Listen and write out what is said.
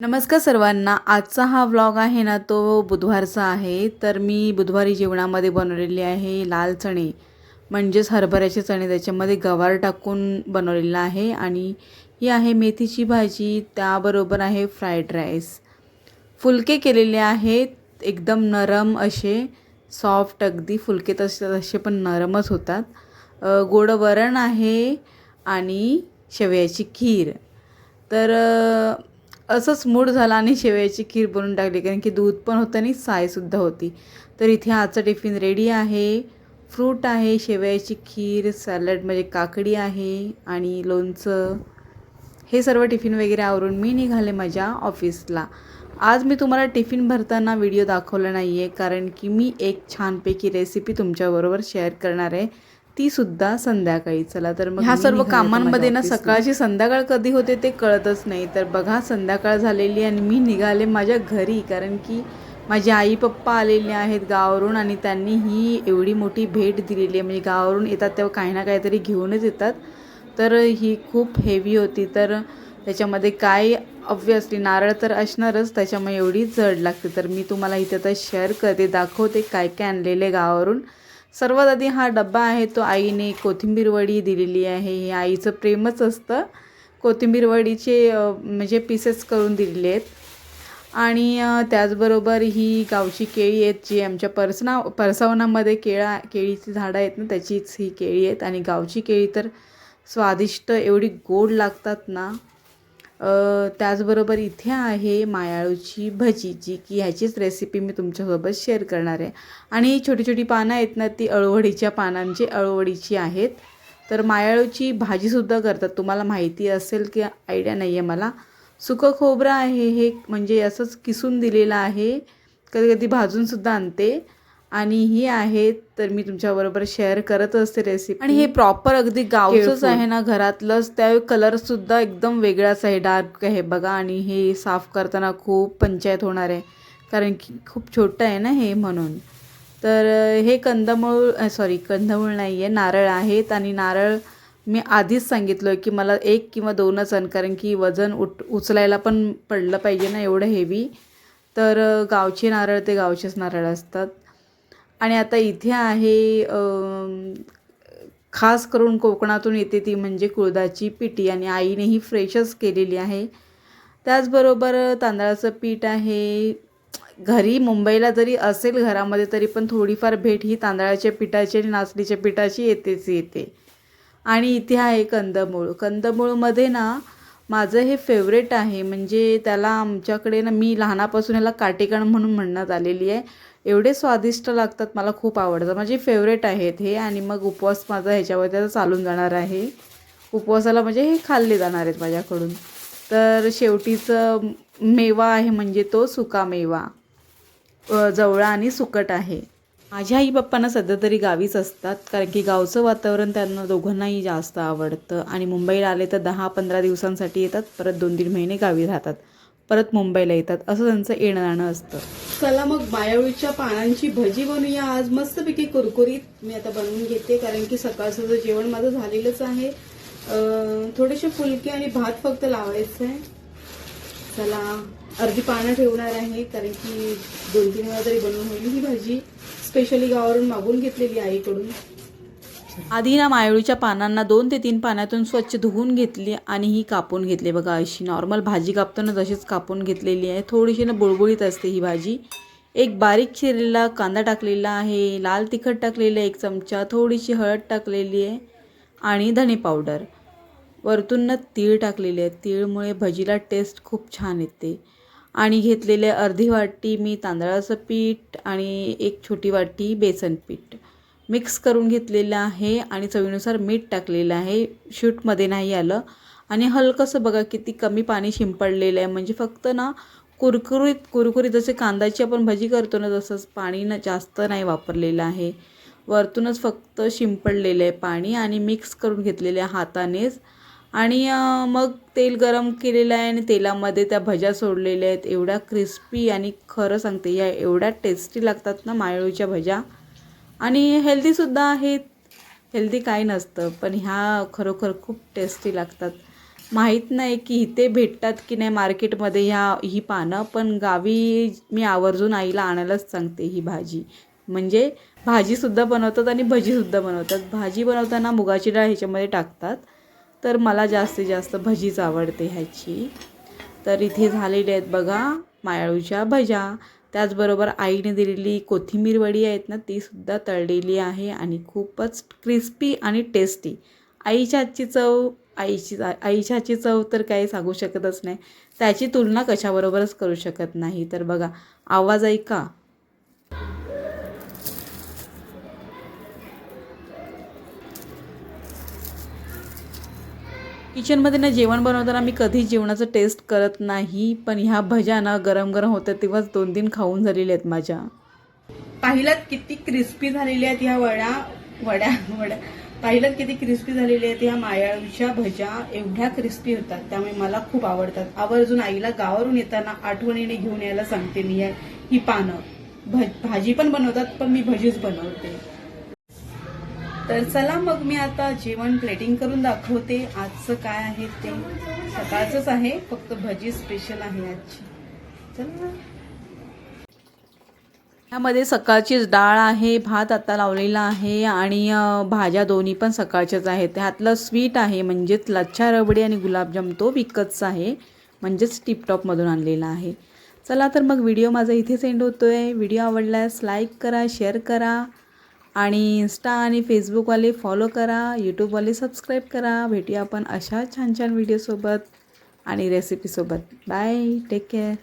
नमस्कार सर्वांना. आजचा हा व्लॉग आहे ना तो बुधवारचा आहे. तर मी बुधवारी जेवणामध्ये बनवलेली आहे लाल चणे म्हणजेच हरभऱ्याचे चणे. त्याच्यामध्ये गवार टाकून बनवलेला आहे आणि ही आहे मेथीची भाजी त्याबरोबर आहे फ्राईड राईस फुलके केलेले आहेत एकदम नरम असे सॉफ्ट अगदी. फुलके तसे तसे पण नरमच होतात. गोड वरण आहे आणि शेवयाची खीर. तर असंच मूड झाला आणि शेवयाची खीर बनवून टाकली कारण की दूध पण होतं आणि सायसुद्धा होती. तर इथे आजचा टिफिन रेडी आहे. फ्रूट आहे शेवयाची खीर सॅलड म्हणजे काकडी आहे आणि लोणचं. हे सर्व टिफिन वगैरे आवरून मी निघाले माझ्या ऑफिसला. आज मी तुम्हाला टिफिन भरताना व्हिडिओ दाखवला नाही आहे कारण की मी एक छानपैकी रेसिपी तुमच्याबरोबर शेअर करणार आहे. ती सुद्धा संध्याकाळी. चला तर मग ह्या सर्व कामांमध्ये ना. सकाळची संध्याकाळ कधी होते ते कळतच नाही. तर बघा संध्याकाळ झालेली आणि मी निघाले माझ्या घरी कारण की माझे आई पप्पा आलेले आहेत गावावरून आणि त्यांनी ही एवढी मोठी भेट दिलेली आहे. म्हणजे गावावरून येतात तेव्हा काही ना काहीतरी घेऊनच येतात. तर ही खूप हेवी होती. तर त्याच्यामध्ये काय ऑब्वियसली नारळ तर असणारच त्याच्यामुळे एवढी जड लागते. तर मी तुम्हाला इथे आता शेअर करते दाखवते काय काय आणलेले गावावरून. सर्वात आधी हा डब्बा आहे तो आईने कोथिंबीर वडी दिलेली आहे. हे आईचं प्रेमच असतं. कोथिंबीर वडीचे म्हणजे पीसेस करून दिलेले आहेत. आणि त्याचबरोबर ही गावची केळी आहेत जी आमच्या परसना परसावनामध्ये केळा केळीची झाडं आहेत ना त्याचीच ही केळी आहेत. आणि गावची केळी तर स्वादिष्ट एवढी गोड लागतात ना त्याचबरोबर इथे आहे मायाळूची भजी जी की ह्याचीच रेसिपी मी तुमच्यासोबत शेअर करणार आहे. आणि छोटी छोटी पानं आहेत ना ती अळवडीच्या पानांची अळवडीची आहेत. तर मायाळूची भाजीसुद्धा करतात. तुम्हाला माहिती असेल की आयडिया नाही आहे मला. सुकं खोबरं आहे हे म्हणजे असंच किसून दिलेलं आहे. कधी कधी भाजूनसुद्धा आणते. आणि ही आहे तर मी तुमच्याबरोबर शेअर करत असते रेसिपी आणि हे प्रॉपर अगदी गावचंच. आहे ना घरातलंच त्या कलरसुद्धा एकदम वेगळाच आहे डार्क आहे बघा. आणि हे साफ करताना खूप पंचायत होणार आहे कारण की खूप छोटं आहे ना हे म्हणून. तर हे कंदमूळ सॉरी कंदमूळ नाही आहे नारळ आहेत. आणि नारळ मी आधीच सांगितलं की मला एक किंवा दोनच आण कारण की वजन उट उचलायला पण पडलं पाहिजे ना एवढं हेवी तर गावचे नारळ ते गावचेच नारळ असतात. आणि आता इथे आहे खास करून कोकणातून येते ती म्हणजे कुळदाची पिठी आणि आईने ही फ्रेशच केलेली आहे. त्याचबरोबर तांदळाचं पीठ आहे. घरी मुंबईला जरी असेल घरामध्ये तरी पण थोडीफार भेट ही तांदळाच्या पिठाची आणि नाचणीच्या पिठाची येतेच येते. आणि इथे आहे कंदमूळ. कंदमूळमध्ये ना माझं हे फेवरेट आहे. म्हणजे त्याला आमच्याकडे ना मी लहानापासून याला काटेकण म्हणून म्हणण्यात आलेली आहे. एवढे स्वादिष्ट लागतात मला खूप आवडतं. माझे फेवरेट आहेत हे आणि मग उपवास माझा ह्याच्यावर त्याचा चालून जाणार आहे. उपवासाला म्हणजे हे खाल्ले जाणार आहेत माझ्याकडून. तर शेवटीचं मेवा आहे म्हणजे तो सुका मेवा. जवळा आणि सुकट आहे. माझ्या आई बाप्पांना सध्या तरी गावीच असतात कारण की गावचं वातावरण त्यांना दोघांनाही जास्त आवडतं. आणि मुंबईला आले तर दहा पंधरा दिवसांसाठी येतात परत दोन तीन महिने गावी राहतात. परत मुंबईला येतात. असं त्यांचं येणं जाणं असतं. चला मग बायाळूच्या पानांची भजी बनवूया आज मस्तपैकी कुरकुरीत मी आता बनवून घेते कारण की सकाळचं जेवण माझं झालेलंच आहे. थोडेसे फुलके आणि भात फक्त लावायचं आहे. चला अर्धी पानं ठेवणार आहे कारण की दोन तीन वेळा तरी बनवून होईल ही भाजी. स्पेशली गावावरून मागून घेतलेली आईकडून. आधी ना मायळूच्या पानांना दोन ते तीन पाण्यातून स्वच्छ धुवून घेतली आणि ही कापून घेतली. बघा अशी नॉर्मल भाजी कापताना तशीच कापून घेतलेली आहे. थोडीशी ना बुळबुळीत असते ही भाजी. एक बारीक चिरलेला कांदा टाकलेला आहे लाल तिखट टाकलेलं आहे एक चमचा थोडीशी हळद टाकलेली आहे आणि धणे पावडर वरतून ना तीळ टाकलेले आहे. तीळमुळे भजीला टेस्ट खूप छान येते. आणि घेतलेले अर्धी वाटी मी तांदळाचं पीठ आणि एक छोटी वाटी बेसन पीठ. मिक्स करून घेतलेलं आहे आणि चवीनुसार मीठ टाकलेलं आहे. शूटमध्ये नाही आलं. आणि हलकंसं बघा किती कमी पाणी शिंपडलेलं आहे. म्हणजे फक्त ना कुरकुरीत कुरकुरीत जसे कांद्याची आपण भजी करतो ना तसंच पाणी ना जास्त नाही वापरलेलं आहे. वरतूनच फक्त शिंपडलेलं आहे पाणी आणि मिक्स करून घेतलेलं आहे हातानेच. आणि मग तेल गरम केलेलं आहे आणि तेलामध्ये त्या भज्या सोडलेल्या आहेत. एवढ्या क्रिस्पी आणि खरं सांगते या एवढ्या टेस्टी लागतात ना माळूच्या भज्या. आणि हेल्दीसुद्धा आहेत. हेल्दी काही नसतं पण ह्या खरोखर खूप टेस्टी लागतात. माहीत नाही की इथे भेटतात की नाही मार्केटमध्ये ह्या ही पानं पण गावी मी आवर्जून आईला आणायलाच सांगते ही भाजी. म्हणजे भाजीसुद्धा बनवतात आणि भजीसुद्धा बनवतात. भाजी बनवताना मुगाची डाळ ह्याच्यामध्ये टाकतात. तर मला जास्तीत जास्त भजीच आवडते ह्याची. तर इथे झालेली आहेत बघा मायाळूच्या भज्या. त्याचबरोबर आईने दिलेली कोथिंबीर वडी आहेत ना तीसुद्धा तळलेली आहे आणि खूपच क्रिस्पी आणि टेस्टी आईच्या हातची चव आईची आईच्या हातची चव तर काही सांगू शकतच नाही. त्याची तुलना कशाबरोबरच करू शकत नाही. तर बघा आवाज ऐका. किचनमध्ये ना जेवण बनवताना मी कधीच जेवणाचं टेस्ट करत नाही पण ह्या भज्या ना गरम गरम होत्या तेव्हाच दोन तीन खाऊन झालेल्या आहेत माझ्या. पाहिलात किती क्रिस्पी झालेल्या आहेत ह्या वड्या वड्या वड्या पाहिलात किती क्रिस्पी झालेल्या आहेत ह्या मायाळूच्या भज्या? एवढ्या क्रिस्पी होतात त्यामुळे मला खूप आवडतात. आवर्जून आईला गावावरून येताना आठवणीने घेऊन यायला सांगते मी या- ही पानं. भज भाजी पण बनवतात पण मी भजीच बनवते. तर चला मग मी आता जेवण प्लेटिंग करून दाखवते. आजचं काय आहे ते सकाळचंच आहे. फक्त भजी स्पेशल आहे आजची. चला यामध्ये सकाळचीच डाळ आहे भात आता लावलेला आहे आणि भाज्या दोन्ही पण सकाळच्याच आहेत. त्यातलं स्वीट आहे म्हणजेच लच्छा रबडी आणि गुलाबजाम तो विकतचा आहे म्हणजेच टिपटॉपमधून आणलेला आहे. चला तर मग व्हिडिओ माझा इथेच एंड होतो आहे व्हिडिओ आवडल्यास लाईक करा शेअर करा. आणि इन्स्टा आणि फेसबुकवाले फॉलो करा यूट्यूबवाले सबस्क्राईब करा. भेटूया आपण अशा छान छान व्हिडिओसोबत आणि रेसिपीसोबत बाय टेक केअर